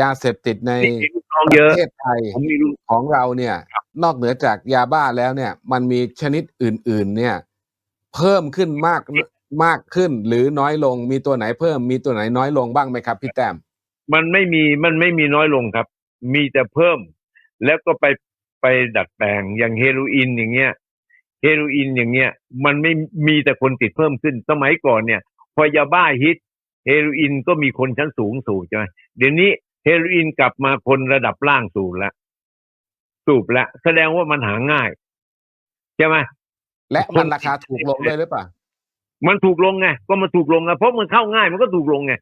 ยาเสพติดในมีลูกน้องปเยระอะเทศไทยผมมีลูกของเราเนี่ยครับนอกเหนือจากยาบ้าแล้วเนี่ย มันมีชนิดอื่น ๆ เนี่ย เพิ่มขึ้นมากมากขึ้นหรือน้อยลงมีตัวไหนเพิ่มมีตัวไหนน้อยลงบ้างไหมครับพี่แต้มมันไม่มีมันไม่มีน้อยลงครับ มีแต่เพิ่ม แล้วก็ไปไปดัดแปลงอย่างเฮโรอีนอย่างเงี้ยเฮโรอีนอย่างเงี้ย มันไม่มีแต่คนติดเพิ่มขึ้นสมัยก่อนเนี่ย พอยาบ้าฮิตเฮโรอีนก็มีคนชั้นสูงสูบใช่ไหมเดี๋ยวนี้ เฮโรอีนกลับมาคนระดับล่างสูบแล้วสูบแล้วแสดงว่ามันหาง่าย ใช่ไหมและมันราคาถูกลงด้วยหรือเปล่า มันถูกลงไงก็มันถูกลงไงเพราะมันเข้าง่ายมันก็ถูกลงไง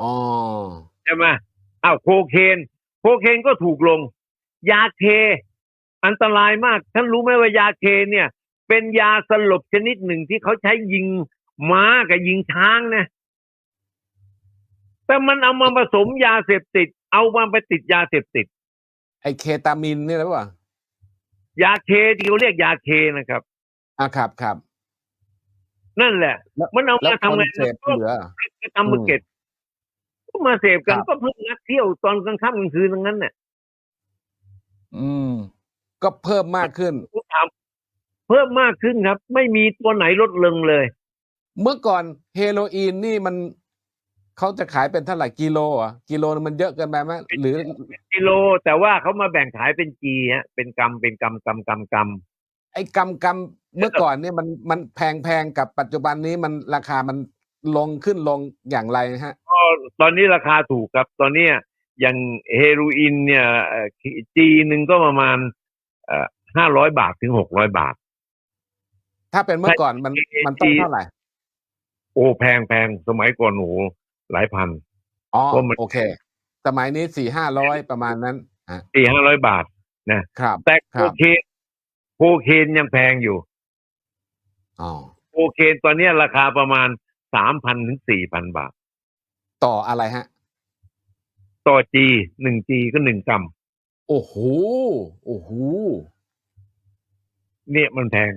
อ๋อใช่ไหมอ้าวโคเคน โคเคนก็ถูกลง ยาเค อันตรายมาก ท่านรู้ไหมว่ายาเคเนี่ย เป็นยาสลบชนิดหนึ่งที่เขาใช้ยิงม้ากับยิงช้างนะ แต่มันเอามาผสมยาเสพติด เอามาไปติดยาเสพติด ไอเคตามินนี่หรือเปล่ายาเคที่เขาเรียกยาเคนะครับอะครับครับนั่นแหละแล้วมันเอาแล้วมาคทำนไงเสพเหลือก็ทำมาเก็บก็มาเสพกันครับก็เพิ่งนักเที่ยวตอนกลางค่ำกลางคืนทั้งนั้นเนี่ยอืม ก็เพิ่มมากขึ้นผมถามเพิ่มมากขึ้นครับ ไม่มีตัวไหนลดลงเลย เมื่อก่อนเฮโรอีนนี่มัน เขาจะขายเป็นเท่าไหร่กิโลอะกิโลนึงมันเยอะเกินไปไหมหรือกิโล แต่ว่าเขามาแบ่งขายเป็นจีฮะเป็นกรัมเป็นกรัมกรัมกรัมกรัมไอ้กำกำเมื่อก่อนเนี่ยมันมันแพงแพงกับปัจจุบันนี้มันราคามันลงขึ้นลงอย่างไรฮะก็ตอนนี้ราคาถูกครับ ตอนเนี้ยอย่างเฮโรอีนเนี่ยจีหนึ่งก็ประมาณห้าร้อยบาทถึงหกร้อยบาท ถ้าเป็นเมื่อก่อนมันใช่มันต้องเท่าไหร่โอ้แพงแพงสมัยก่อนโอ้โหหลายพันอ๋อเพราะมันโอเค สมัยนี้สี่ห้าร้อยประมาณนั้นอะสี่ห้าร้อยบาทครับแต่คโครับเคนโคเคนยังแพงอยู่อ๋อโคเคนตอนเนี้ยราคาประมาณสามพันถึงสี่พันบาท ต่ออะไรฮะ ต่อจีหนึ่งจีก็หนึ่งกรัมโอ้โหโอ้โหเนี่ยมันแพง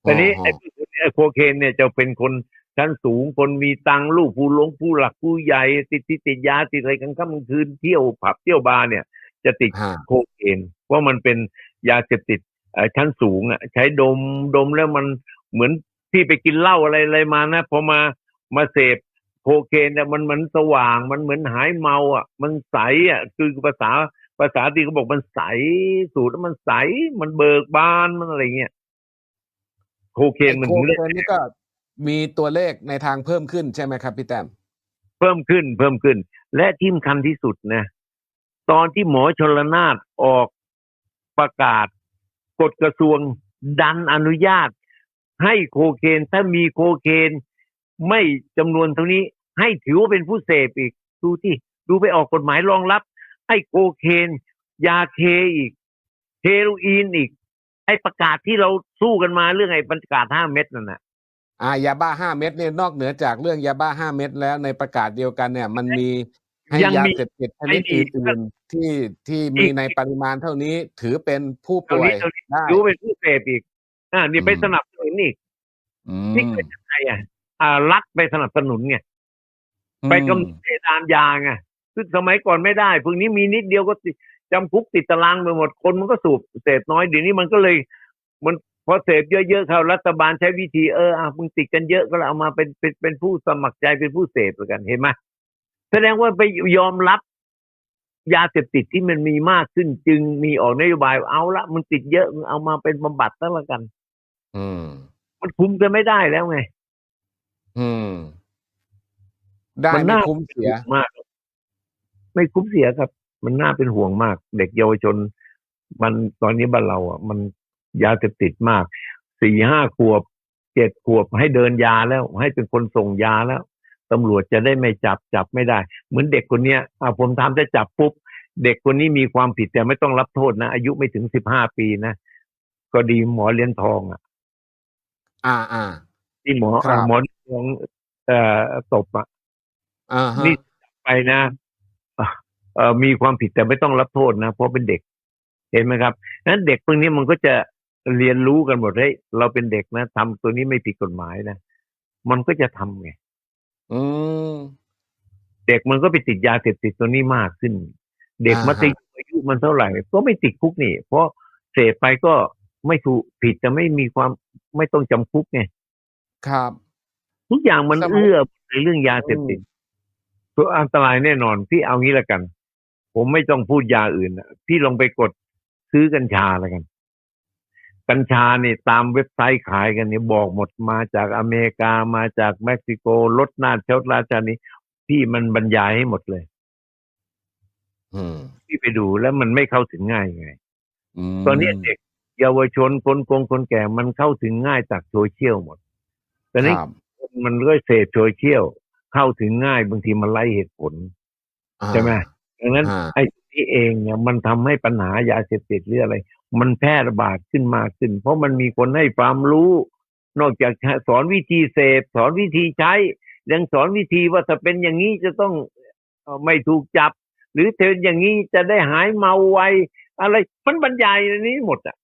แต่นี้อ๋อไอ้ไอ้โคเคนเนี่ยจะเป็นคน ชั้นสูงคนมีตังค์ลูกผู้หลงผู้หลักผู้ใหญ่ติดติดติดยาติดอะไรกันค่ำกลางคืนเที่ยวผับเที่ยวบาร์เนี่ย จะติดฮะโคเคนเพราะมันเป็นยาเสพติดเอ่อชั้นสูงอะใช้ดมดมแล้วมันเหมือนที่ไปกินเหล้าอะไรอะไรมานะพอมามาเสพโคเคนเนี่ยมันเหมือนสว่างมันเหมือนหายเมาอะ มันใสอะคือภาษาภาษาที่เขาบอกมันใสสูตรแล้วมันใสมันเบิกบานมันอะไรเงี้ยโคเคนมันไอ้โคถึงเคนนี่ก็ มีตัวเลขในทางเพิ่มขึ้นใช่ไหมครับพี่แต้มเพิ่มขึ้นเพิ่มขึ้น และที่สำคัญที่สุดนะ ตอนที่หมอชลนานออกประกาศกฎกระทรวงดันอนุญาต ให้โคเคนถ้ามีโคเคนไม่จำนวนเท่านี้ให้ถือว่าเป็นผู้เสพอีก ดูที่ดูไปออกกฎหมายรองรับ ให้โคเคน ยาเคอีกเฮโรอีนอีก ไอ้ประกาศที่เราสู้กันมาเรื่องไอ้ประกาศห้าเม็ดนั่นน่ะ อ่ายาบ้าห้าเม็ดเนี่ยนอกเหนือจากเรื่องยาบ้าห้าเม็ดแล้วในประกาศเดียวกันเนี่ย มันมีให้ยังยามีเสพติดชนิดให้อีกอื่นๆที่ที่มีอีกในปริมาณเท่านี้ถือเป็นผู้เท่าป่วยนี้เท่านี้ได้ถือว่าเป็นผู้เสพอีก อ่านี่ไปอืมสนับสนุนอีกอืนี่มคือยังไงอะอ่ารัฐไปสนับสนุนไงไปกำหนดเพดานยาไงซึ่งสมัยก่อนไม่ได้พวกนี้มีนิดเดียวก็ติดจำคุกติดตารางไปหมดคนมันก็สูบเสพน้อยเดี๋ยวนี้มันก็เลย มัน พอเสพเยอะๆเขารัฐบาลใช้วิธีเอออะมึงติดกันเยอะก็เลยเอามาเป็นเป็นเป็นผู้สมัครใจเป็นผู้เสพแล้วกันเห็นไหมแสดงว่าไปยอมรับยาเสพติดที่มันมีมากขึ้นจึงมีออกนโยบายเอาละมึงติดเยอะมึงเอามาเป็นบำบัดซะละกัน อืม มันคุมกันไม่ได้แล้วไง อืม ได้มันไม่น่าคุ้มเสียมาก ไม่คุ้มเสียครับ มันน่าเป็นห่วงมาก เด็กเยาวชน มันตอนนี้บ้านเราอะ มัน ยาเสพติดมากสี่ห้าขวบเจ็ดขวบให้เดินยาแล้ว ให้เป็นคนส่งยาแล้วตำรวจจะได้ไม่จับจับไม่ได้ เหมือนเด็กคนเนี้ยอะผมทำจะจับปุ๊บเด็กคนนี้มีความผิดแต่ไม่ต้องรับโทษนะ อายุไม่ถึงสิบห้าปีนะ ก็ดีหมอเลี้ยนทองอะ อ่าอ่าที่หมอครับหมอเลี้ยนทองเอ่อตบอะอ่าฮะนี่ไปนะเอ่อเอ่อมีความผิดแต่ไม่ต้องรับโทษนะ เพราะเป็นเด็ก เห็นไหมครับนั้นเด็กพวกนี้มันก็จะ เรียนรู้กันหมดเฮ้ยเราเป็นเด็กนะทำตัวนี้ไม่ผิดกฎหมายนะมันก็จะทำไงอืมเด็กมันก็ไปติดยาเสพติดตัวนี้มากขึ้น เด็กอ่าฮะมัธยมอายุมันเท่าไหร่ ก็ไม่ติดคุกนี่ เพราะเสพไปก็ไม่ถูกผิดแต่ไม่มีความไม่ต้องจำคุกไงครับ ทุกอย่างมันสมัยเอื้อในเรื่องยาเสพติดตัวอันตรายแน่นอนพี่เอางี้ละกัน ผมไม่ต้องพูดยาอื่นนะพี่ลองไปกดซื้อกัญชาแล้วกัน กัญชาเนี่ยตามเว็บไซต์ขายกันเนี่ยบอกหมดมาจากอเมริกามาจากเม็กซิโกรถนาเชลราชานี้พี่มันบรรยายให้หมดเลยอืมพี่ไปดูแล้วมันไม่เข้าถึงง่ายไงมตอนนี้เด็กเยาวชนคนกงคนแก่มันเข้าถึงง่ายจากโซเชียลหมดตอนนี้ครับมันก็เสพโซเชียลเข้าถึงง่ายบางทีมันไล่เหตุผลอ่าใช่ไหมดังนั้นอ่าไอ้ที่เองเนี่ยมันทำให้ปัญหายาเสพติดหรืออะไร มันแพร่ระบาดขึ้นมากขึ้น เพราะมันมีคนให้ความรู้ นอกจากสอนวิธีเสพ สอนวิธีใช้ ยังสอนวิธีว่าถ้าเป็นอย่างนี้จะต้องไม่ถูกจับ หรือเธออย่างนี้จะได้หายเมาไวอะไรมันบรรยายในนี้หมดอะ